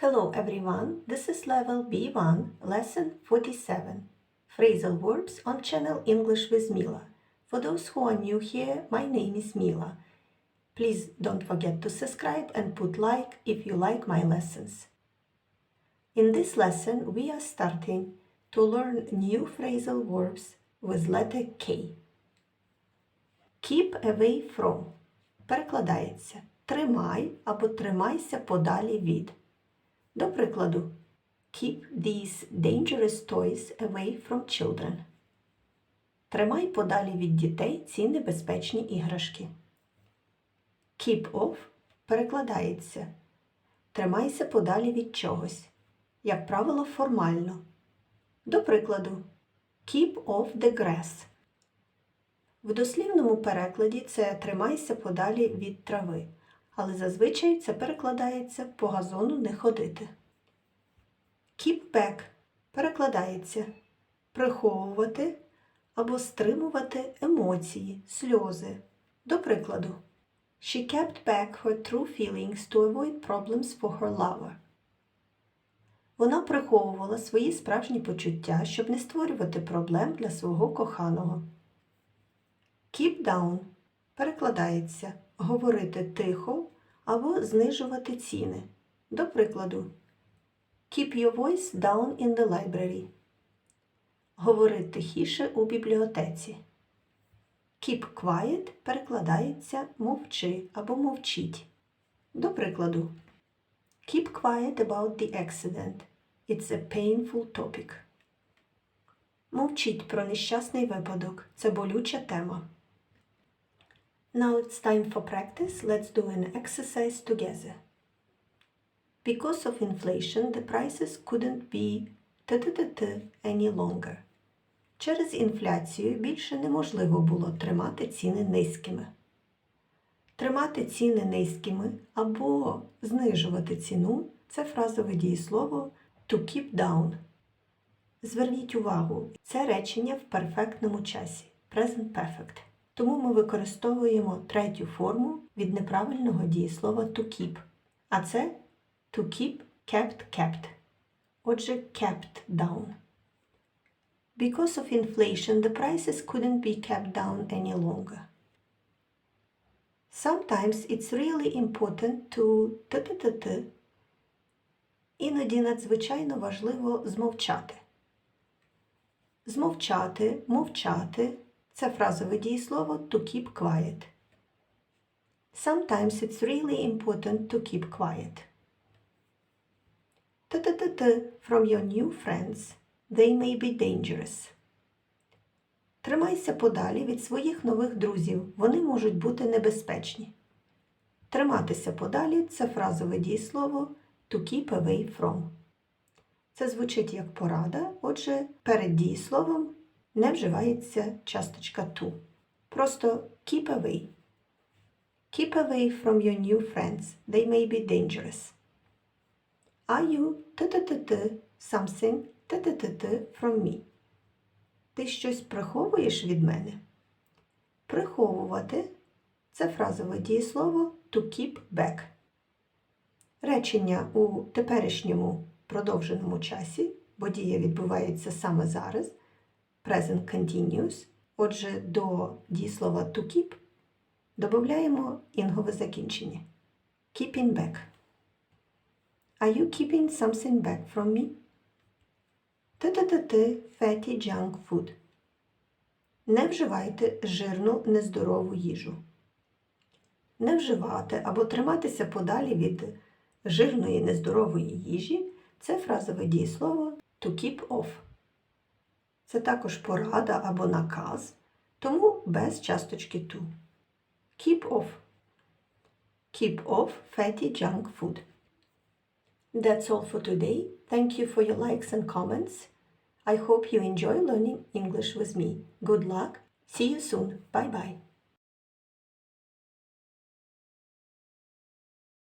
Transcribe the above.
Hello everyone, this is level B1, lesson 47. Phrasal verbs on channel English with Mila. For those who are new here, my name is Mila. Please don't forget to subscribe and put like if you like my lessons. In this lesson, we are starting to learn new phrasal verbs with letter K. Keep away from перекладається тримай або тримайся подалі від. До прикладу, Keep these dangerous toys away from children. Тримай подалі від дітей ці небезпечні іграшки. Keep off перекладається. Тримайся подалі від чогось. Як правило, формально. До прикладу, Keep off the grass. В дослівному перекладі це тримайся подалі від трави, але зазвичай це перекладається по газону не ходити. Keep back перекладається приховувати або стримувати емоції, сльози. До прикладу, She kept back her true feelings to avoid problems for her lover. Вона приховувала свої справжні почуття, щоб не створювати проблем для свого коханого. Keep down перекладається говорити тихо або знижувати ціни. До прикладу, Keep your voice down in the library. Говори тихіше у бібліотеці. Keep quiet перекладається мовчи або мовчіть. До прикладу, Keep quiet about the accident. It's a painful topic. Мовчіть про нещасний випадок. Це болюча тема. Now it's time for practice. Let's do an exercise together. Because of inflation, the prices couldn't be т-т-т-т any longer. Через інфляцію більше неможливо було тримати ціни низькими. Тримати ціни низькими або знижувати ціну це фразове дієслово to keep down. Зверніть увагу, це речення в перфектному часі present perfect. Тому ми використовуємо третю форму від неправильного дієслова to keep. А це to keep kept kept. Отже, kept down. Because of inflation, the prices couldn't be kept down any longer. Sometimes it's really important to т-т-т-т. Іноді надзвичайно важливо змовчати. Змовчати, мовчати це фразове дієслово to keep quiet. Sometimes it's really important to keep quiet. Т-т-т-т from your new friends. They may be dangerous. Тримайся подалі від своїх нових друзів. Вони можуть бути небезпечні. Триматися подалі це фразове дієслово to keep away from. Це звучить як порада, отже, перед дієсловом не вживається часточка to. Просто keep away. Keep away from your new friends. They may be dangerous. Are you т-т-т-т something т-т-т-т from me? Ти щось приховуєш від мене? Приховувати це фразове дієслово to keep back. Речення у теперішньому продовженому часі, бо дія відбувається саме зараз, present continuous. Отже, до дієслова to keep додаємо інгове закінчення. Keeping back. Are you keeping something back from me? т-т-т-т fatty junk food. Не вживайте жирну нездорову їжу. Не вживати або триматися подалі від жирної нездорової їжі це фразове дієслово to keep off. Це також порада або наказ, тому без часточки to. Keep off. Keep off fatty junk food. That's all for today. Thank you for your likes and comments. I hope you enjoy learning English with me. Good luck. See you soon. Bye bye.